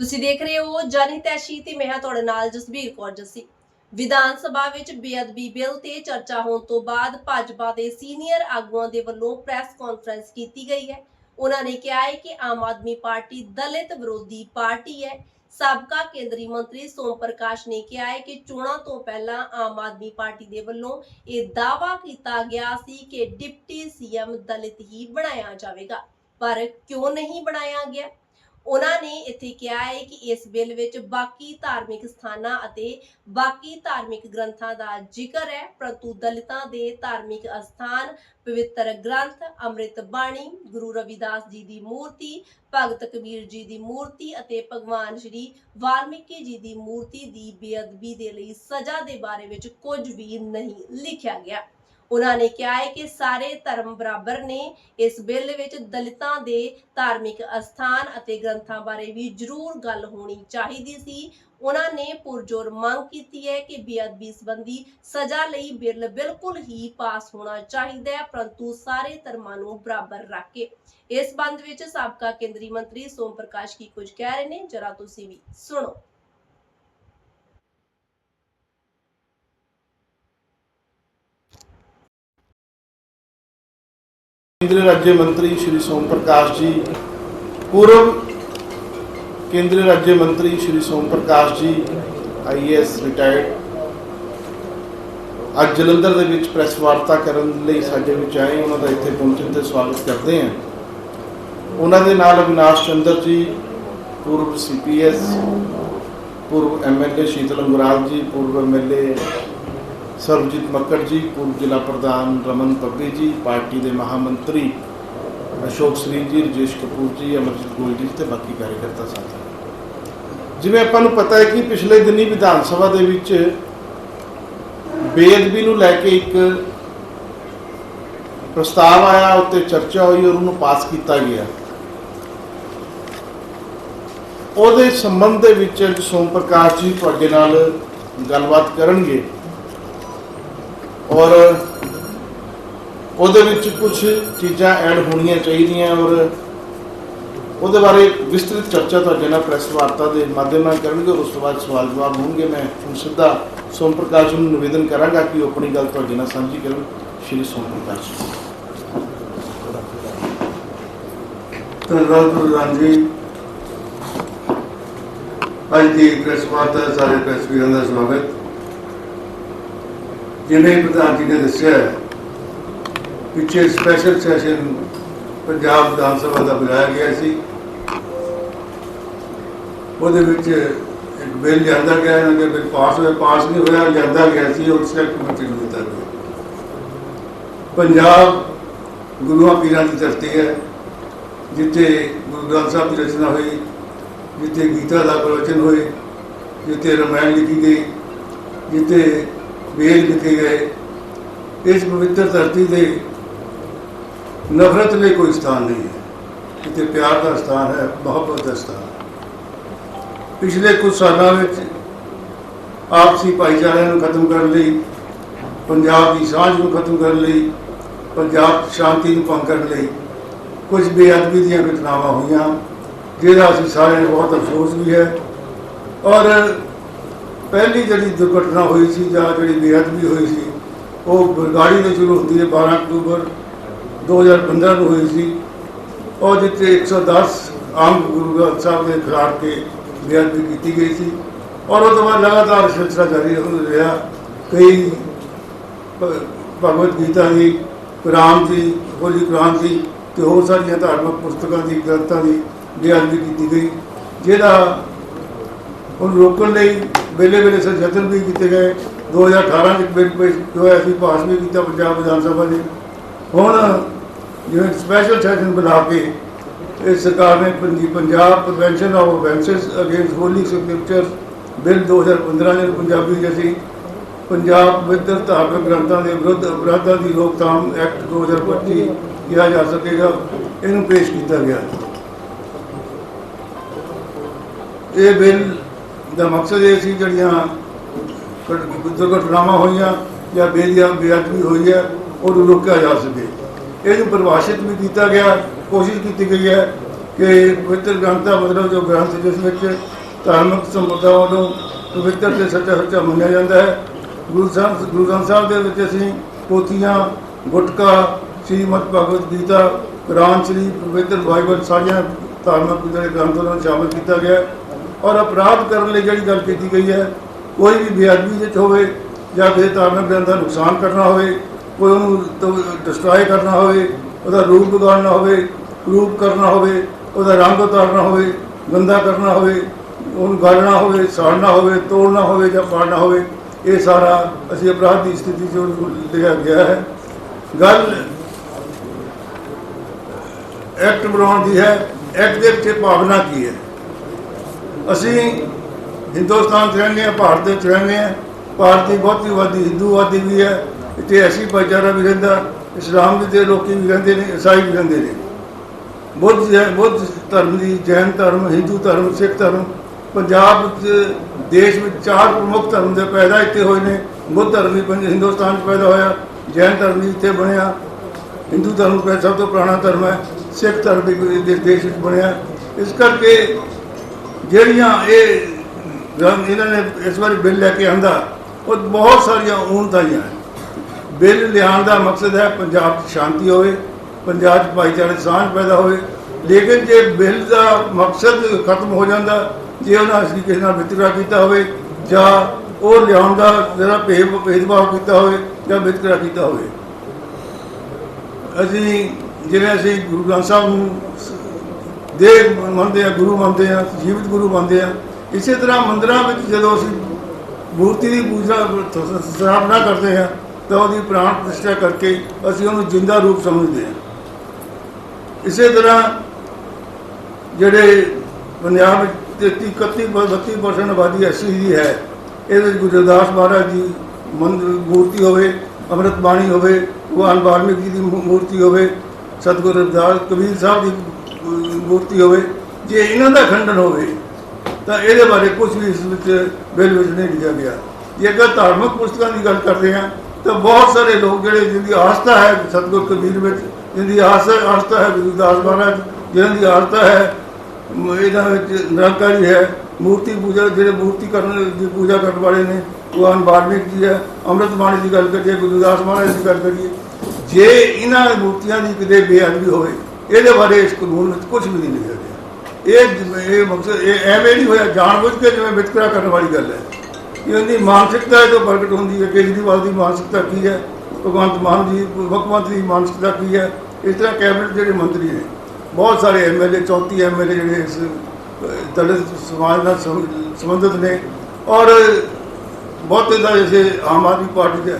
ਤੁਸੀਂ ਦੇਖ ਰਹੇ ਹੋ ਜਨਹਿਤ ਤੇ ਮੈਂ ਹਾਂ ਤੁਹਾਡੇ ਨਾਲ ਜਸਬੀਰ ਕੌਰ ਜੱਸੀ। ਵਿਧਾਨ ਸਭਾ ਵਿੱਚ ਬੇਅਦਬੀ ਬਿੱਲ ਤੇ ਚਰਚਾ ਹੋਣ ਤੋਂ ਬਾਅਦ ਭਾਜਪਾ ਦੇ ਸੀਨੀਅਰ ਆਗੂਆਂ ਦੇ ਵੱਲੋਂ ਪ੍ਰੈਸ ਕਾਨਫਰੰਸ ਕੀਤੀ ਗਈ ਹੈ। ਉਹਨਾਂ ਨੇ ਕਿਹਾ ਹੈ ਕਿ ਆਮ ਆਦਮੀ ਪਾਰਟੀ ਦਲਿਤ ਵਿਰੋਧੀ ਪਾਰਟੀ ਹੈ। ਸਾਬਕਾ ਕੇਂਦਰੀ ਮੰਤਰੀ ਸੋਮ ਪ੍ਰਕਾਸ਼ ਨੇ ਕਿਹਾ ਹੈ ਕਿ ਚੋਣਾਂ ਤੋਂ ਪਹਿਲਾਂ ਆਮ ਆਦਮੀ ਪਾਰਟੀ ਦੇ ਵੱਲੋਂ ਇਹ ਦਾਅਵਾ ਕੀਤਾ ਗਿਆ ਸੀ ਕਿ ਡਿਪਟੀ ਸੀਐਮ ਦਲਿਤ ਹੀ ਬਣਾਇਆ ਜਾਵੇਗਾ। ਪਰ ਕਿਉਂ ਨਹੀਂ ਬਣਾਇਆ ਗਿਆ? ਉਹਨਾਂ ਨੇ ਇੱਥੇ ਕਿਹਾ ਹੈ ਕਿ ਇਸ ਬਿੱਲ ਵਿੱਚ ਬਾਕੀ ਧਾਰਮਿਕ ਸਥਾਨਾਂ ਅਤੇ ਬਾਕੀ ਧਾਰਮਿਕ ਗ੍ਰੰਥਾਂ ਦਾ ਜ਼ਿਕਰ ਹੈ, ਪਰੰਤੂ ਦਲਿਤਾਂ ਦੇ ਧਾਰਮਿਕ ਅਸਥਾਨ, ਪਵਿੱਤਰ ਗ੍ਰੰਥ, ਅੰਮ੍ਰਿਤ ਬਾਣੀ, ਗੁਰੂ ਰਵਿਦਾਸ ਜੀ ਦੀ ਮੂਰਤੀ, ਭਗਤ ਕਬੀਰ ਜੀ ਦੀ ਮੂਰਤੀ ਅਤੇ ਭਗਵਾਨ ਸ਼੍ਰੀ ਵਾਲਮੀਕੀ ਜੀ ਦੀ ਮੂਰਤੀ ਦੀ ਬੇਅਦਬੀ ਦੇ ਲਈ ਸਜ਼ਾ ਦੇ ਬਾਰੇ ਵਿੱਚ ਕੁਝ ਵੀ ਨਹੀਂ ਲਿਖਿਆ ਗਿਆ। ਉਹਨਾਂ ਨੇ ਕਿਹਾ ਹੈ ਕਿ ਸਾਰੇ ਧਰਮ ਬਰਾਬਰ ਨੇ। ਇਸ ਬਿੱਲ ਵਿੱਚ ਦਲਿਤਾਂ ਦੇ ਧਾਰਮਿਕ ਅਸਥਾਨ ਅਤੇ ਗ੍ਰੰਥਾਂ ਬਾਰੇ ਵੀ ਜ਼ਰੂਰ ਗੱਲ ਹੋਣੀ ਚਾਹੀਦੀ ਸੀ। ਉਹਨਾਂ ਨੇ ਪੁਰਜੋਰ ਮੰਗ ਕੀਤੀ ਹੈ ਕਿ ਬੇਅਦਬੀ ਸੰਬੰਧੀ ਸਜ਼ਾ ਲਈ ਬਿੱਲ ਬਿਲਕੁਲ ਹੀ ਪਾਸ ਹੋਣਾ ਚਾਹੀਦਾ ਹੈ, ਪਰੰਤੂ ਸਾਰੇ ਧਰਮਾਂ ਨੂੰ ਬਰਾਬਰ ਰੱਖ ਕੇ। ਇਸ ਸੰਬੰਧ ਵਿੱਚ ਸਾਬਕਾ ਕੇਂਦਰੀ ਮੰਤਰੀ ਸੋਮ ਪ੍ਰਕਾਸ਼ ਕੀ ਕੁਝ ਕਹਿ ਰਹੇ ਨੇ, ਜਰਾ ਤੁਸੀਂ ਵੀ ਸੁਣੋ। केंद्रीय राज्य मंत्री श्री सोम प्रकाश जी पूर्व केंद्रीय राज्य मंत्री श्री सोम प्रकाश जी ਆਈਐਸ ਰਿਟਾਇਰਡ ਅੱਜ ਜਲੰਧਰ ਦੇ ਵਿੱਚ ਪ੍ਰੈਸ ਵਾਰਤਾ ਕਰਨ ਲਈ ਸਾਡੇ ਵਿੱਚ ਆਏ ਉਹਨਾਂ ਦਾ ਇੱਥੇ ਪਹੁੰਚਣ ਤੇ ਸਵਾਗਤ ਕਰਦੇ ਹਾਂ ਉਹਨਾਂ ਦੇ ਨਾਲ ਅਵਿਨਾਸ਼ ਚੰਦਰ ਜੀ ਪੂਰਵ ਸੀਪੀਐਸ ਪੂਰਵ ਐਮਐਲਏ ਸ਼ੀਤਲ ਅੰਗਰਾਲ ਜੀ ਪੂਰਵ ਐਮਐਲਏ ਸਰਬਜੀਤ ਮੱਕੜ ਜੀ ਪੂਰਬ ਜ਼ਿਲ੍ਹਾ ਪ੍ਰਧਾਨ ਰਮਨ ਪੱਬੀ ਜੀ, ਪਾਰਟੀ ਦੇ ਮਹਾਮੰਤਰੀ ਅਸ਼ੋਕ ਸਰੀਨ ਜੀ, ਰਜੇਸ਼ ਕਪੂਰ ਜੀ, ਅਮਰਜੀਤ ਗੋਇਲ ਜੀ ਤੇ ਬਾਕੀ ਕਾਰਜਕਰਤਾ ਸਾਥੀ। ਜਿਵੇਂ ਆਪਾਂ ਨੂੰ ਪਤਾ ਹੈ ਕਿ ਪਿਛਲੇ ਦਿਨੀ ਵਿਧਾਨ ਸਭਾ ਦੇ ਵਿੱਚ ਬੇਅਦਬੀ ਨੂੰ ਲੈ ਕੇ ਇੱਕ ਪ੍ਰਸਤਾਵ ਆਇਆ, ਉੱਤੇ ਚਰਚਾ ਹੋਈ ਔਰ ਉਹਨੂੰ ਪਾਸ ਕੀਤਾ ਗਿਆ। ਉਹਦੇ ਸੰਬੰਧ ਦੇ ਵਿੱਚ ਸੋਮ ਪ੍ਰਕਾਸ਼ ਜੀ ਤੁਹਾਡੇ ਨਾਲ ਗੱਲਬਾਤ ਕਰਨਗੇ। ਔਰ ਉਹਦੇ ਵਿੱਚ ਕੁਝ ਚੀਜ਼ਾਂ ਐਡ ਹੋਣੀਆਂ ਚਾਹੀਦੀਆਂ ਔਰ ਉਹਦੇ ਬਾਰੇ ਵਿਸਤ੍ਰਿਤ ਚਰਚਾ ਤੁਹਾਡੇ ਨਾਲ ਪ੍ਰੈਸ ਵਾਰਤਾ ਦੇ ਮਾਧਿਅਮ ਨਾਲ ਕਰਨਗੇ ਉਸ ਤੋਂ ਬਾਅਦ ਸਵਾਲ ਜਵਾਬ ਹੋਣਗੇ। ਮੈਂ ਹੁਣ ਸਿੱਧਾ ਸੋਮ ਪ੍ਰਕਾਸ਼ ਜੀ ਨੂੰ ਨਿਵੇਦਨ ਕਰਾਂਗਾ ਕਿ ਉਹ ਆਪਣੀ ਗੱਲ ਤੁਹਾਡੇ ਨਾਲ ਸਾਂਝੀ ਕਰਨ। ਸ਼੍ਰੀ ਸੋਮ ਪ੍ਰਕਾਸ਼ ਜੀ। ਧੰਨਵਾਦ ਪ੍ਰਧਾਨ ਜੀ। ਅੱਜ ਦੀ ਪ੍ਰੈਸ ਵਾਰਤਾ ਸਾਰੇ ਪ੍ਰੈਸ ਵੀਰਾਂ ਦਾ ਸਵਾਗਤ। ਜਿਵੇਂ ਪ੍ਰਧਾਨ ਜੀ ਨੇ ਦੱਸਿਆ ਪਿੱਛੇ ਸਪੈਸ਼ਲ ਸੈਸ਼ਨ ਪੰਜਾਬ ਵਿਧਾਨ ਸਭਾ ਦਾ ਬੁਲਾਇਆ ਗਿਆ ਸੀ। ਉਹਦੇ ਵਿੱਚ ਇੱਕ ਬਿੱਲ ਜਾਂਦਾ ਗਿਆ, ਇਹਨਾਂ ਦੇ ਬਿੱਲ ਪਾਸ ਹੋਇਆ ਪਾਸ ਨਹੀਂ ਹੋਇਆ, ਜਾਂਦਾ ਗਿਆ ਸੀ, ਉਹ ਸਿਲੈਕਟ ਕਮੇਟੀ ਨੂੰ ਦਿੱਤਾ ਗਿਆ। ਪੰਜਾਬ ਗੁਰੂਆਂ ਪੀਰਾਂ ਦੀ ਧਰਤੀ ਹੈ, ਜਿੱਥੇ ਗੁਰੂ ਗ੍ਰੰਥ ਸਾਹਿਬ ਦੀ ਰਚਨਾ ਹੋਈ, ਜਿੱਥੇ ਗੀਤਾ ਦਾ ਪ੍ਰਵਚਨ ਹੋਏ, ਜਿੱਥੇ ਰਮਾਇਣ ਲਿਖੀ ਗਈ, ਜਿੱਥੇ ਵੇਲ ਲਿਖੇ ਗਏ ਇਸ ਪਵਿੱਤਰ ਧਰਤੀ ਦੇ ਨਫ਼ਰਤ ਲਈ ਕੋਈ ਸਥਾਨ ਨਹੀਂ ਹੈ। ਇੱਥੇ ਪਿਆਰ ਦਾ ਸਥਾਨ ਹੈ, ਮੁਹੱਬਤ ਦਾ ਸਥਾਨ ਪਿਛਲੇ ਕੁਝ ਸਾਲਾਂ ਵਿੱਚ ਆਪਸੀ ਭਾਈਚਾਰੇ ਨੂੰ ਖਤਮ ਕਰਨ ਲਈ, ਪੰਜਾਬ ਦੀ ਸਾਂਝ ਨੂੰ ਖਤਮ ਕਰਨ ਲਈ, ਪੰਜਾਬ 'ਚ ਸ਼ਾਂਤੀ ਨੂੰ ਭੰਗ ਕਰਨ ਲਈ ਕੁਝ ਬੇਅਦਬੀ ਦੀਆਂ ਘਟਨਾਵਾਂ ਹੋਈਆਂ, ਜਿਹਦਾ ਅਸੀਂ ਸਾਰਿਆਂ ਨੂੰ ਬਹੁਤ ਅਫਸੋਸ ਵੀ ਹੈ। ਔਰ ਪਹਿਲੀ ਜਿਹੜੀ ਦੁਰਘਟਨਾ ਹੋਈ ਸੀ ਜਾਂ ਜਿਹੜੀ ਬੇਅਦਬੀ ਹੋਈ ਸੀ, ਉਹ ਬਰਗਾੜੀ ਤੋਂ ਸ਼ੁਰੂ ਹੁੰਦੀ ਹੈ 12 ਅਕਤੂਬਰ 2015 ਨੂੰ ਹੋਈ ਸੀ। ਔਰ ਜਿੱਥੇ 110 ਆਮ ਗੁਰੂ ਗ੍ਰੰਥ ਸਾਹਿਬ ਦੇ ਖਿਲਾਫ ਕੇ ਬੇਅਦਬੀ ਕੀਤੀ ਗਈ ਸੀ। ਔਰ ਉਹ ਤੋਂ ਬਾਅਦ ਲਗਾਤਾਰ ਸਿਲਸਿਲਾ ਜਾਰੀ ਰਿਹਾ ਕਈ ਭਗਵਤ ਗੀਤਾ ਦੀ ਕੁਰਾਨ ਦੀ ਹੋਲੀ ਕੁਰਾਨ ਦੀ ਤੇ ਹੋਰ ਸਾਰੀਆਂ ਧਾਰਮਿਕ ਪੁਸਤਕਾਂ ਦੀ, ਗ੍ਰੰਥਾਂ ਦੀ ਬੇਅਦਬੀ ਕੀਤੀ ਗਈ। ਜਿਹਦਾ ਉਹਨੂੰ ਰੋਕਣ ਲਈ ਵੇਲੇ ਵੇਲੇ ਸੇ ਵੀ ਕੀਤੇ ਗਏ। 2018 ਵਿੱਚ ਬਿੱਲ ਪੇਸ਼ ਹੋਇਆ ਸੀ ਪਾਸ ਵੀ ਕੀਤਾ ਪੰਜਾਬ ਵਿਧਾਨ ਸਭਾ ਨੇ ਹੁਣ ਜਿਵੇਂ ਸਪੈਸ਼ਲ ਸੈਸ਼ਨ ਬਣਾ ਕੇ ਇਹ ਸਰਕਾਰ ਨੇ Punjab prevention of offences against holy scripture bill 2015 ਨੇ ਪੰਜਾਬੀ ਵਿੱਚ ਅਸੀਂ ਪੰਜਾਬ ਵਿਦ ਧਾਰਮਿਕ ਗ੍ਰੰਥਾਂ ਦੇ ਵਿਰੁੱਧ ਅਪਰਾਧਾਂ ਦੀ ਰੋਕਥਾਮ ਐਕਟ 2025 ਕਿਹਾ ਜਾ ਸਕੇਗਾ। ਇਹਨੂੰ ਪੇਸ਼ ਕੀਤਾ ਗਿਆ। ਇਹ ਬਿੱਲ ਦਾ ਮਕਸਦ ਇਹ ਸੀ ਜਿਹੜੀਆਂ ਦੁਰਘਟਨਾਵਾਂ ਹੋਈਆਂ ਜਾਂ ਬੇਦੀਆ ਬੇਅਦਬੀ ਹੋਈ ਹੈ, ਉਹਨੂੰ ਰੋਕਿਆ ਜਾ ਸਕੇ। ਇਹਨੂੰ ਪਰਿਭਾਸ਼ਿਤ ਵੀ ਕੀਤਾ ਗਿਆ, ਕੋਸ਼ਿਸ਼ ਕੀਤੀ ਗਈ ਹੈ ਕਿ ਪਵਿੱਤਰ ਗ੍ਰੰਥ ਦਾ ਮਤਲਬ ਜੋ ਗ੍ਰੰਥ ਜਿਸ ਵਿੱਚ ਧਾਰਮਿਕ ਸੰਪਰਦਾਵਾਂ ਨੂੰ ਪਵਿੱਤਰ ਤੇ ਸੱਚਾ ਸੱਚਾ ਮੰਨਿਆ ਜਾਂਦਾ ਹੈ, ਗੁਰੂ ਸਾਹਿਬ ਗੁਰੂ ਗ੍ਰੰਥ ਸਾਹਿਬ ਦੇ ਵਿੱਚ ਅਸੀਂ ਪੋਥੀਆਂ, ਗੁਟਕਾ, ਸ਼੍ਰੀਮਦ ਭਗਵਦ ਗੀਤਾ, ਕੁਰਾਨ ਸ਼ਰੀਫ, ਪਵਿੱਤਰ ਬਾਈਬਲ ਸਾਰੀਆਂ ਧਾਰਮਿਕ ਜਿਹੜੇ ਗ੍ਰੰਥ ਉਹਨਾਂ ਨੂੰ ਸ਼ਾਮਲ ਕੀਤਾ ਗਿਆ ਔਰ ਅਪਰਾਧ ਕਰਨ ਲਈ ਜਿਹੜੀ ਗੱਲ ਕੀਤੀ ਗਈ ਹੈ, ਕੋਈ ਵੀ ਬੇਅਦਬੀ ਵਿੱਚ ਹੋਵੇ ਜਾਂ ਕਿਸੇ ਧਾਰਮਿਕ ਗ੍ਰੰਥ ਦਾ ਨੁਕਸਾਨ ਕਰਨਾ ਹੋਵੇ, ਕੋਈ ਉਹਨੂੰ ਡਿਸਟਰੋਏ ਕਰਨਾ ਹੋਵੇ, ਉਹਦਾ ਰੂਪ ਵਿਗਾੜਨਾ ਹੋਵੇ, ਰੂਪ ਕਰਨਾ ਹੋਵੇ, ਉਹਦਾ ਰੰਗ ਉਤਾਰਨਾ ਹੋਵੇ, ਗੰਦਾ ਕਰਨਾ ਹੋਵੇ, ਉਹਨੂੰ ਗਾਲਣਾ ਹੋਵੇ, ਸਾੜਨਾ ਹੋਵੇ, ਤੋੜਨਾ ਹੋਵੇ ਜਾਂ ਪਾੜਨਾ ਹੋਵੇ, ਇਹ ਸਾਰਾ ਅਸੀਂ ਅਪਰਾਧ ਦੀ ਸਥਿਤੀ 'ਚ ਉਹਨੂੰ ਲਿਆ ਗਿਆ ਹੈ। ਗੱਲ ਐਕਟ ਬਣਾਉਣ ਦੀ ਹੈ, ਐਕਟ ਦੇ ਵਿੱਚ ਭਾਵਨਾ ਕੀ ਹੈ? ਅਸੀਂ ਹਿੰਦੁਸਤਾਨ 'ਚ ਰਹਿੰਦੇ ਹਾਂ, ਭਾਰਤ ਦੇ ਵਿੱਚ ਰਹਿੰਦੇ ਹਾਂ। ਭਾਰਤ ਦੀ ਬਹੁਤੀ ਆਬਾਦੀ ਹਿੰਦੂਵਾਦੀ ਵੀ ਹੈ। ਇੱਥੇ ਭਾਈਚਾਰਾ ਵੀ ਰਹਿੰਦਾ, ਇਸਲਾਮ ਦੇ ਲੋਕੀ ਵੀ ਰਹਿੰਦੇ ਨੇ ਈਸਾਈ ਵੀ ਰਹਿੰਦੇ ਨੇ। ਬੁੱਧ ਬੁੱਧ ਧਰਮ ਦੀ ਜੈਨ ਧਰਮ, ਹਿੰਦੂ ਧਰਮ, ਸਿੱਖ ਧਰਮ, ਪੰਜਾਬ ਵਿੱਚ, ਦੇਸ਼ ਵਿੱਚ ਚਾਰ ਪ੍ਰਮੁੱਖ ਧਰਮ ਦੇ ਪੈਦਾ ਇੱਥੇ ਹੋਏ ਨੇ। ਬੁੱਧ ਧਰਮ ਵੀ ਪੰਜ- ਹਿੰਦੁਸਤਾਨ 'ਚ ਪੈਦਾ ਹੋਇਆ, ਜੈਨ ਧਰਮ ਵੀ ਇੱਥੇ ਬਣਿਆ। ਹਿੰਦੂ ਧਰਮ ਸਭ ਤੋਂ ਪੁਰਾਣਾ ਧਰਮ ਹੈ, ਸਿੱਖ ਧਰਮ ਵੀ ਦੇਸ਼ ਵਿੱਚ ਬਣਿਆ। ਇਸ ਕਰਕੇ ਜਿਹੜੀਆਂ ਇਹ ਇਹਨਾਂ ਨੇ ਇਸ ਵਾਰੀ ਬਿੱਲ ਲੈ ਕੇ ਆਂਦਾ, ਉਹ ਬਹੁਤ ਸਾਰੀਆਂ ਊਣਤਾਈਆਂ ਹੈ ਬਿੱਲ ਲਿਆਉਣ ਦਾ ਮਕਸਦ ਹੈ ਪੰਜਾਬ 'ਚ ਸ਼ਾਂਤੀ ਹੋਵੇ, ਪੰਜਾਬ 'ਚ ਭਾਈਚਾਰੇ ਦੀ ਸਾਂਝ ਪੈਦਾ ਹੋਵੇ। ਲੇਕਿਨ ਜੇ ਬਿੱਲ ਦਾ ਮਕਸਦ ਖਤਮ ਹੋ ਜਾਂਦਾ, ਜੇ ਉਹਨਾਂ ਅਸੀਂ ਕਿਸੇ ਨਾਲ ਵਿਤਕਰਾ ਕੀਤਾ ਹੋਵੇ, ਜਾਂ ਉਹ ਲਿਆਉਣ ਦਾ ਜਿਹੜਾ ਭੇਦ, ਭੇਦਭਾਵ ਕੀਤਾ ਹੋਵੇ, ਜਾਂ ਵਿਤਕਰਾ ਕੀਤਾ ਹੋਵੇ। ਅਸੀਂ, ਜਿਵੇਂ ਅਸੀਂ ਗੁਰੂ ਗ੍ਰੰਥ ਸਾਹਿਬ ਨੂੰ ਦੇਵ ਮੰਨਦੇ ਆ, ਗੁਰੂ ਮੰਨਦੇ ਆ, ਜੀਵਿਤ ਗੁਰੂ ਮੰਨਦੇ ਆ। ਇਸੇ ਤਰ੍ਹਾਂ ਮੰਦਰਾਂ ਵਿੱਚ ਜਦੋਂ ਅਸੀਂ ਮੂਰਤੀ ਦੀ ਪੂਜਾ ਸਥਾਪਨਾ ਕਰਦੇ ਹਾਂ, ਤਾਂ ਉਹਦੀ ਪ੍ਰਾਣ ਪ੍ਰਤਿਸ਼ਠਾ ਕਰਕੇ ਅਸੀਂ ਉਹਨੂੰ ਜਿੰਦਾ ਰੂਪ ਸਮਝਦੇ ਹਾਂ। ਇਸੇ ਤਰ੍ਹਾਂ ਜਿਹੜੇ ਪੰਜਾਬ ਵਿੱਚ 33 31 32% ਆਬਾਦੀ ਐਸੀ ਦੀ ਹੈ, ਇਹਦੇ ਵਿੱਚ ਗੁਰਦਾਸ ਮਹਾਰਾਜ ਦੀ ਮੰਦ, ਮੂਰਤੀ ਹੋਵੇ ਅੰਮ੍ਰਿਤ ਬਾਣੀ ਹੋਵੇ, ਭਗਵਾਨ ਵਾਲਮੀਕ ਜੀ ਦੀ ਮੂਰਤੀ ਹੋਵੇ, ਸਤਿਗੁਰੂ ਰਵਿਦਾਸ ਕਬੀਰ ਸਾਹਿਬ ਦੀ ਮੂਰਤੀ ਹੋਵੇ, ਜੇ ਇਹਨਾਂ ਦਾ ਖੰਡਨ ਹੋਵੇ, ਤਾਂ ਇਹਦੇ ਬਾਰੇ ਕੁਝ ਵੀ ਇਸ ਵਿੱਚ ਬਿੱਲ ਵਿੱਚ ਨਹੀਂ ਲਿਖਿਆ ਗਿਆ। ਜੇ ਅਗਰ ਧਾਰਮਿਕ ਪੁਸਤਕਾਂ ਦੀ ਗੱਲ ਕਰਦੇ ਹਾਂ, ਤਾਂ ਬਹੁਤ ਸਾਰੇ ਲੋਕ ਜਿਹੜੇ ਜਿਨ੍ਹਾਂ ਆਸਥਾ ਹੈ ਸਤਿਗੁਰ ਕਬੀਰ ਵਿੱਚ ਜਿਨ੍ਹਾਂ ਆਸਥਾ ਆਸਥਾ ਹੈ ਗੁਰਦਾਸ ਮਹਾਰਾਜ ਜਿਹਨਾਂ ਦੀ ਆਸਥਾ ਹੈ ਇਹਨਾਂ ਵਿੱਚ ਨਿਰੰਕਾਰੀ ਹੈ, ਮੂਰਤੀ ਪੂਜਾ, ਜਿਹੜੇ ਮੂਰਤੀ ਕਰਨ ਦੀ ਪੂਜਾ ਕਰਨ ਵਾਲੇ ਨੇ, ਭਗਵਾਨ ਵਾਲਮੀਕ ਜੀ ਹੈ, ਅੰਮ੍ਰਿਤ ਬਾਣੀ ਦੀ ਗੱਲ ਕਰੀਏ ਗੁਰਦਾਸ ਮਹਾਰਾਜ ਦੀ ਗੱਲ ਕਰੀਏ, ਜੇ ਇਹਨਾਂ ਮੂਰਤੀਆਂ ਦੀ ਕਿਤੇ ਬੇਅਦਬੀ ਹੋਵੇ ਇਹਦੇ ਬਾਰੇ ਇਸ ਕਾਨੂੰਨ ਵਿੱਚ ਕੁਝ ਵੀ ਨਹੀਂ ਲਿਖਿਆ ਗਿਆ ਇਹ ਇਹ ਮਕਸਦ, ਇਹ ਐਵੇਂ ਨਹੀਂ ਹੋਇਆ, ਜਾਣਬੁੱਝ ਕੇ ਜਿਵੇਂ ਵਿਤਕਰਾ ਕਰਨ ਵਾਲੀ ਗੱਲ ਹੈ। ਕਿ ਉਹਦੀ ਮਾਨਸਿਕਤਾ ਇਹ ਤੋਂ ਪ੍ਰਗਟ ਹੁੰਦੀ ਹੈ, ਕੇਜਰੀਵਾਲ ਦੀ ਮਾਨਸਿਕਤਾ ਕੀ ਹੈ, ਭਗਵੰਤ ਮਾਨ ਜੀ ਮੁੱਖ ਮੰਤਰੀ ਦੀ ਮਾਨਸਿਕਤਾ ਕੀ ਹੈ, ਇਸ ਤਰ੍ਹਾਂ ਕੈਬਨਿਟ ਜਿਹੜੇ ਮੰਤਰੀ ਨੇ, ਬਹੁਤ ਸਾਰੇ ਐਮਐਲਏ 34 ਐਮਐਲਏ ਜਿਹੜੇ ਇਸ ਦਲਿਤ ਸਮਾਜ ਨਾਲ ਸੰਬੰਧਿਤ ਨੇ, ਔਰ ਬਹੁਤੇ ਦਾ ਜੈਸੇ ਆਮ ਆਦਮੀ ਪਾਰਟੀ ਦੇ।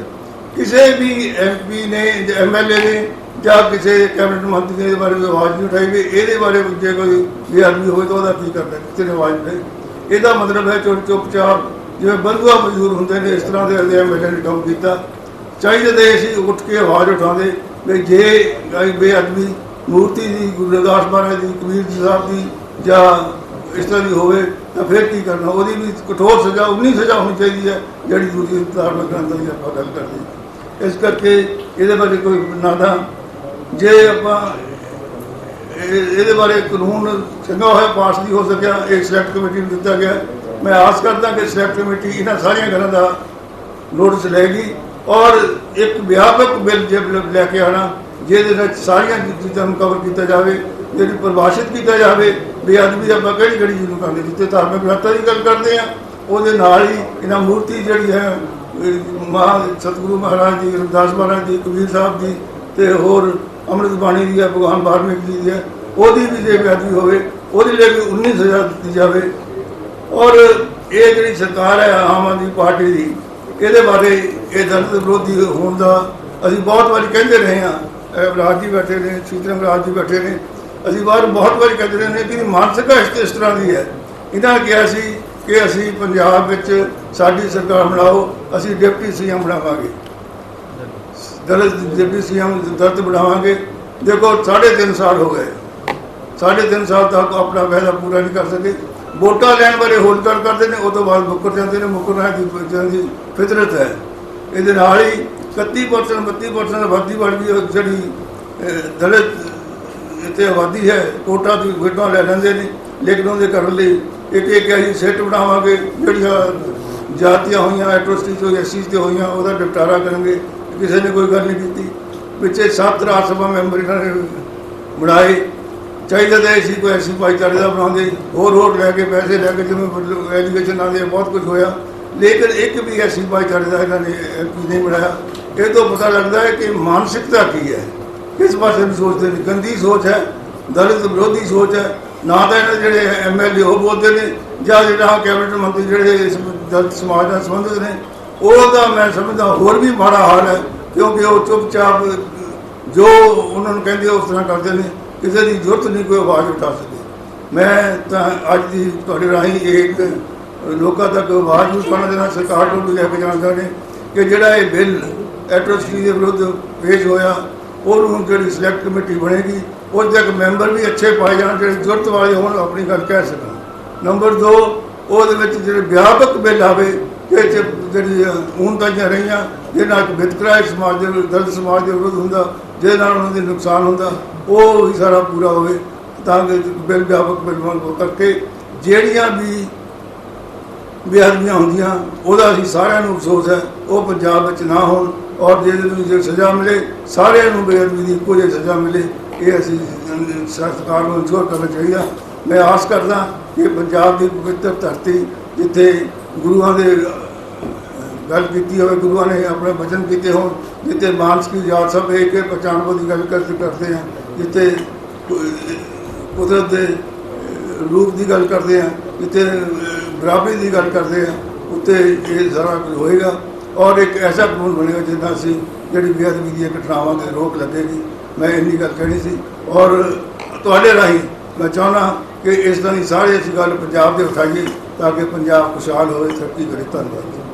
ਕਿਸੇ ਵੀ ਐਮਪੀ ਨੇ ਐਮਐਲਏ ਨੇ ਜਾਂ ਕਿਸੇ ਕੈਬਨਿਟ ਮੰਤਰੀ ਨੇ ਇਹਦੇ ਬਾਰੇ ਕੋਈ ਆਵਾਜ਼ ਨਹੀਂ ਉਠਾਈ ਵੀ ਇਹਦੇ ਬਾਰੇ ਜੇ ਕੋਈ ਬੇਅਦਬੀ ਹੋਵੇ ਤਾਂ ਉਹਦਾ ਕੀ ਕਰਦਾ ਕਿਸੇ ਨੇ ਆਵਾਜ਼ ਨਹੀਂ ਉਠਾਈ। ਇਹਦਾ ਮਤਲਬ ਹੈ ਚੁੱਪ ਚੁੱਪਚਾਪ ਜਿਵੇਂ ਬੰਦੂਆ ਮਜ਼ਦੂਰ ਹੁੰਦੇ ਨੇ, ਇਸ ਤਰ੍ਹਾਂ ਦੇ ਐਮਐਲਏ ਨੇ ਕੰਮ ਕੀਤਾ। ਚਾਹੀਦਾ ਤੇ ਅਸੀਂ ਉੱਠ ਕੇ ਆਵਾਜ਼ ਉਠਾਉਂਦੇ ਵੀ ਜੇ ਕੋਈ ਬੇਅਦਬੀ ਮੂਰਤੀ ਦੀ, ਗੁਰੂ ਰਵਿਦਾਸ ਮਹਾਰਾਜ ਦੀ, ਕਬੀਰ ਜੀ ਸਾਹਿਬ ਦੀ ਜਾਂ ਇਸ ਤਰ੍ਹਾਂ ਦੀ ਹੋਵੇ, ਤਾਂ ਫਿਰ ਕੀ ਕਰਨਾ? ਉਹਦੀ ਵੀ ਕਠੋਰ ਸਜ਼ਾ, ਉਨੀ ਸਜ਼ਾ ਹੋਣੀ ਚਾਹੀਦੀ ਹੈ, ਜਿਹੜੀ ਦੂਜੀ ਧਾਰਮਿਕ ਗ੍ਰੰਥਾਂ ਦੀ ਆਪਾਂ ਗੱਲ ਕਰਦੇ ਇਸ ਕਰਕੇ ਇਹਦੇ ਬਾਰੇ ਕੋਈ ਨਾਦਾ ਜੇ ਆਪਾਂ ਇਹ- ਇਹਦੇ ਬਾਰੇ ਕਾਨੂੰਨ ਚੰਗਾ ਹੋਇਆ, ਪਾਸ ਨਹੀਂ ਹੋ ਸਕਿਆ, ਇਹ ਸਿਲੈਕਟ ਕਮੇਟੀ ਨੂੰ ਦਿੱਤਾ ਗਿਆ। ਮੈਂ ਆਸ ਕਰਦਾ ਕਿ ਸਿਲੈਕਟ ਕਮੇਟੀ ਇਹਨਾਂ ਸਾਰੀਆਂ ਗੱਲਾਂ ਦਾ ਨੋਟਿਸ ਲਏਗੀ ਔਰ ਇੱਕ ਵਿਆਪਕ ਬਿੱਲ ਜੇ ਲੈ ਕੇ ਆਣਾ ਜਿਹਦੇ ਵਿੱਚ ਸਾਰੀਆਂ ਚੀਜ਼ਾਂ ਨੂੰ ਕਵਰ ਕੀਤਾ ਜਾਵੇ, ਜਿਹੜੀ ਪਰਿਭਾਸ਼ਿਤ ਕੀਤਾ ਜਾਵੇ ਬੇਅਦਬੀ ਆਪਾਂ ਕਿਹੜੀ ਕਿਹੜੀ ਚੀਜ਼ ਨੂੰ ਕਰਦੇ ਜਿੱਥੇ ਧਾਰਮਿਕ ਗ੍ਰੰਥਾਂ ਦੀ ਗੱਲ ਕਰਦੇ ਆ ਉਹਦੇ ਨਾਲ ਹੀ ਇਹਨਾਂ ਮੂਰਤੀ ਜਿਹੜੀ ਹੈ ਅਹ ਮਹਾ ਸਤਿਗੁਰੂ ਮਹਾਰਾਜ ਜੀ, ਰਵਿਦਾਸ ਮਹਾਰਾਜ ਜੀ, ਕਬੀਰ ਸਾਹਿਬ ਜੀ ਤੇ ਹੋਰ ਅੰਮ੍ਰਿਤ ਬਾਣੀ ਦੀ ਹੈ, ਭਗਵਾਨ ਵਾਲਮੀਕ ਜੀ ਦੀ ਹੈ, ਉਹਦੀ ਵੀ ਜੇ ਬੇਅਦਬੀ ਹੋਵੇ, ਉਹਦੇ ਲਈ ਵੀ 19 ਸਜ਼ਾ ਦਿੱਤੀ ਜਾਵੇ। ਔਰ ਇਹ ਜਿਹੜੀ ਸਰਕਾਰ ਹੈ, ਆਮ ਆਦਮੀ ਪਾਰਟੀ ਦੀ, ਇਹਦੇ ਬਾਰੇ ਇਹ ਦਲਿਤ ਵਿਰੋਧੀ ਹੋਣ ਦਾ ਅਸੀਂ ਬਹੁਤ ਵਾਰੀ ਕਹਿੰਦੇ ਰਹੇ ਹਾਂ। ਇਹ ਰਾਜ ਜੀ ਬੈਠੇ ਨੇ ਸੀਤਰੰਗ ਰਾਜ ਜੀ ਬੈਠੇ ਨੇ। ਅਸੀਂ ਬਾਹਰ ਬਹੁਤ ਵਾਰੀ ਕਹਿੰਦੇ ਰਹੇ ਨੇ ਕਿ ਮਾਨਸਿਕਤਾ ਇਸ ਇਸ ਤਰ੍ਹਾਂ ਦੀ ਹੈ। ਇਹਨਾਂ ਨੇ ਕਿਹਾ ਸੀ ਕਿ ਅਸੀਂ ਪੰਜਾਬ ਵਿੱਚ ਸਾਡੀ ਸਰਕਾਰ ਬਣਾਓ, ਅਸੀਂ ਡਿਪਟੀ ਸੀਐਮ ਬਣਾਵਾਂਗੇ। ਦਲਿਤ ਡਿਪਟੀ ਸੀਐਮ ਦਲਿਤ ਬਣਾਵਾਂਗੇ। ਦੇਖੋ, ਸਾਢੇ ਤਿੰਨ ਸਾਲ ਹੋ ਗਏ। ਸਾਢੇ ਤਿੰਨ ਸਾਲ ਤੱਕ ਆਪਣਾ ਵਾਅਦਾ ਪੂਰਾ ਨਹੀਂ ਕਰ ਸਕੇ। ਵੋਟਾਂ ਲੈਣ ਬਾਰੇ ਹੋਰ ਗੱਲ ਕਰਦੇ ਨੇ, ਉਹ ਤੋਂ ਬਾਅਦ ਮੁੱਕਰ ਜਾਂਦੇ ਨੇ। ਮੁੱਕਰਨਾ ਦੀ ਦੀ ਫਿਤਰਤ ਹੈ। ਇਹਦੇ ਨਾਲ ਹੀ 31% 32% ਆਬਾਦੀ ਵਾਲੀ ਜਿਹੜੀ ਦਲਿਤ ਇੱਥੇ ਆਬਾਦੀ ਹੈ ਕੋਟਾ ਦੀ ਵੋਟਾਂ ਲੈ ਲੈਂਦੇ ਨੇ। ਲੇਕਿਨ ਉਹਦੇ ਕਰਨ ਲਈ ਇੱਕ ਇੱਕ ਅਸੀਂ ਸੈੱਟ ਬਣਾਵਾਂਗੇ। ਜਿਹੜੀਆਂ ਜਾਤੀਆਂ ਹੋਈਆਂ ਐਟਰੋਸਿਟੀ ਹੋਈ ਐਸੀ ਤੇ ਹੋਈਆਂ, ਉਹਦਾ ਨਿਪਟਾਰਾ ਕਰਾਂਗੇ ਕਿਸੇ ਨੇ ਕੋਈ ਗੱਲ ਨਹੀਂ ਕੀਤੀ। ਪਿੱਛੇ ਸੱਤ ਰਾਜ ਸਭਾ ਮੈਂਬਰ ਇਹਨਾਂ ਨੇ ਬਣਾਏ। ਚਾਹੀਦਾ ਤਾਂ ਇਹ ਸੀ ਕੋਈ ਐਸੀ ਭਾਈਚਾਰੇ ਦਾ ਬਣਾਉਂਦੇ। ਹੋਰ ਹੋਰ ਲੈ ਕੇ ਪੈਸੇ ਲੈ ਕੇ ਜਿਵੇਂ ਐਜੂਕੇਸ਼ਨ ਨਾਲ ਦੇ ਬਹੁਤ ਕੁਝ ਹੋਇਆ। ਲੇਕਿਨ ਇੱਕ ਵੀ ਐਸੀ ਭਾਈਚਾਰੇ ਦਾ ਇਹਨਾਂ ਨੇ MP ਨਹੀਂ ਬਣਾਇਆ। ਇਹ ਤੋਂ ਪਤਾ ਲੱਗਦਾ ਹੈ ਕਿ ਮਾਨਸਿਕਤਾ ਕੀ ਹੈ। ਕਿਸ ਪਾਸੇ ਨੂੰ ਸੋਚਦੇ ਨੇ। ਗੰਦੀ ਸੋਚ ਹੈ, ਦਲਿਤ ਵਿਰੋਧੀ ਸੋਚ ਹੈ। ਨਾ ਤਾਂ ਇਹਨਾਂ ਦੇ ਜਿਹੜੇ ਐਮਐਲਏ ਉਹ ਬੋਲਦੇ ਨੇ ਜਾਂ ਜਿਹੜਾ ਕੈਬਨਿਟ ਮੰਤਰੀ ਜਿਹੜੇ ਇਸ ਦਲਿਤ ਸਮਾਜ ਨਾਲ ਸੰਬੰਧਿਤ ਨੇ ਉਹ ਤਾਂ ਮੈਂ ਸਮਝਦਾ ਹੋਰ ਵੀ ਮਾੜਾ ਹਾਲ ਹੈ, ਕਿਉਂਕਿ ਉਹ ਚੁੱਪਚਾਪ ਜੋ ਉਹਨਾਂ ਨੂੰ ਕਹਿੰਦੇ ਉਸ ਤਰ੍ਹਾਂ ਕਰਦੇ ਨੇ, ਕਿਸੇ ਦੀ ਜ਼ਰੂਰਤ ਨਹੀਂ, ਕੋਈ ਆਵਾਜ਼ ਉਠਾ ਸਕੇ ਮੈਂ ਤਾਂ ਅੱਜ ਦੀ ਤੁਹਾਡੇ ਰਾਹੀਂ ਇੱਕ ਲੋਕਾਂ ਤੱਕ ਆਵਾਜ਼ ਨੂੰ ਪਾਉਣ ਦੇਣਾ ਸਰਕਾਰ ਨੂੰ ਵੀ ਲੈ ਕੇ ਜਾਣਦਾ ਨੇ ਕਿ ਜਿਹੜਾ ਇਹ ਬਿੱਲ ਐਟਰੋਸਿਟੀ ਦੇ ਵਿਰੁੱਧ ਪੇਸ਼ ਹੋਇਆ, ਉਹਨੂੰ ਜਿਹੜੀ ਸਿਲੈਕਟ ਕਮੇਟੀ ਬਣੇਗੀ, ਉਹਦੇ ਤੱਕ ਮੈਂਬਰ ਵੀ ਅੱਛੇ ਪਾਏ ਜਾਣ, ਜਿਹੜੇ ਜ਼ਰੂਰਤ ਵਾਲੇ ਹੋਣ ਆਪਣੀ ਗੱਲ ਕਹਿ ਸਕਣ। ਨੰਬਰ 2 ਉਹਦੇ ਵਿੱਚ ਜਿਹੜੇ ਵਿਆਪਕ ਬਿੱਲ ਆਵੇ ਇਹ ਚ ਜਿਹੜੀ ਹੁਣ ਤਾਈਆਂ ਰਹੀਆਂ ਜਿਹਦੇ ਨਾਲ ਕਿ ਵਿਤਕਰਾ ਸਮਾਜ ਦੇ ਵਿਰੁੱਧ, ਦਲਿਤ ਸਮਾਜ ਦੇ ਵਿਰੁੱਧ ਹੁੰਦਾ ਜਿਹਦੇ ਨਾਲ ਉਹਨਾਂ ਦੇ ਨੁਕਸਾਨ ਹੁੰਦਾ ਉਹ ਵੀ ਸਾਰਾ ਪੂਰਾ ਹੋਵੇ ਤਾਂ ਕਿ ਬਿੱਲ ਵਿਆਪਕ ਬਿੱਲ ਵਾਂਗ ਕਰਕੇ ਜਿਹੜੀਆਂ ਵੀ ਬੇਅਦਬੀਆਂ ਹੁੰਦੀਆਂ ਉਹਦਾ ਅਸੀਂ ਸਾਰਿਆਂ ਨੂੰ ਅਫਸੋਸ ਹੈ ਉਹ ਪੰਜਾਬ ਵਿੱਚ ਨਾ ਹੋਣ ਔਰ ਜਿਹਦੇ ਨੂੰ ਜੇ ਸਜ਼ਾ ਮਿਲੇ ਸਾਰਿਆਂ ਨੂੰ ਬੇਅਦਬੀ ਦੀ ਇੱਕੋ ਜਿਹੀ ਸਜ਼ਾ ਮਿਲੇ ਇਹ ਅਸੀਂ ਸਰਕਾਰ ਨੂੰ ਇਨਸ਼ੋਰ ਕਰਨਾ ਚਾਹੀਦਾ। ਮੈਂ ਆਸ ਕਰਦਾ ਕਿ ਪੰਜਾਬ ਦੀ ਪਵਿੱਤਰ ਧਰਤੀ ਜਿੱਥੇ ਗੁਰੂਆਂ ਦੇ ਗੱਲ ਕੀਤੀ ਹੋਵੇ, ਗੁਰੂਆਂ ਨੇ ਆਪਣੇ ਵਚਨ ਕੀਤੇ ਹੋਣ, ਜਿੱਥੇ ਮਾਨਸ ਕੀ ਜਾਤ ਸਭ ਇੱਕ ਹੈ ਪਛਾਣਵੋ ਦੀ ਗੱਲ ਕਰਦੇ ਕਰਦੇ ਆ, ਜਿੱਥੇ ਕੁਦਰਤ ਦੇ ਰੂਪ ਦੀ ਗੱਲ ਕਰਦੇ ਆ, ਜਿੱਥੇ ਬਰਾਬਰੀ ਦੀ ਗੱਲ ਕਰਦੇ ਆ ਉੱਤੇ ਇਹ ਸਾਰਾ ਕੁਝ ਹੋਏਗਾ। ਔਰ ਇੱਕ ਐਸਾ ਕਾਨੂੰਨ ਬਣੇਗਾ ਜਿਹਦਾ ਅਸੀਂ ਜਿਹੜੀ ਬੇਅਦਬੀ ਦੀਆਂ ਘਟਨਾਵਾਂ ਤੇ ਰੋਕ ਲੱਗੇਗੀ, ਮੈਂ ਇੰਨੀ ਗੱਲ ਕਹਿਣੀ ਸੀ। ਔਰ ਤੁਹਾਡੇ ਰਾਹੀਂ ਮੈਂ ਚਾਹੁੰਦਾ ਕਿ ਇਸ ਤਰ੍ਹਾਂ ਹੀ ਸਾਰੇ ਅਸੀਂ ਗੱਲ ਪੰਜਾਬ ਦੇ ਉਠਾਈਏ। ਤਾਂ ਕਿ ਪੰਜਾਬ ਖੁਸ਼ਹਾਲ ਹੋਵੇ ਤਰੱਕੀ ਕਰੇ ਧੰਨਵਾਦ।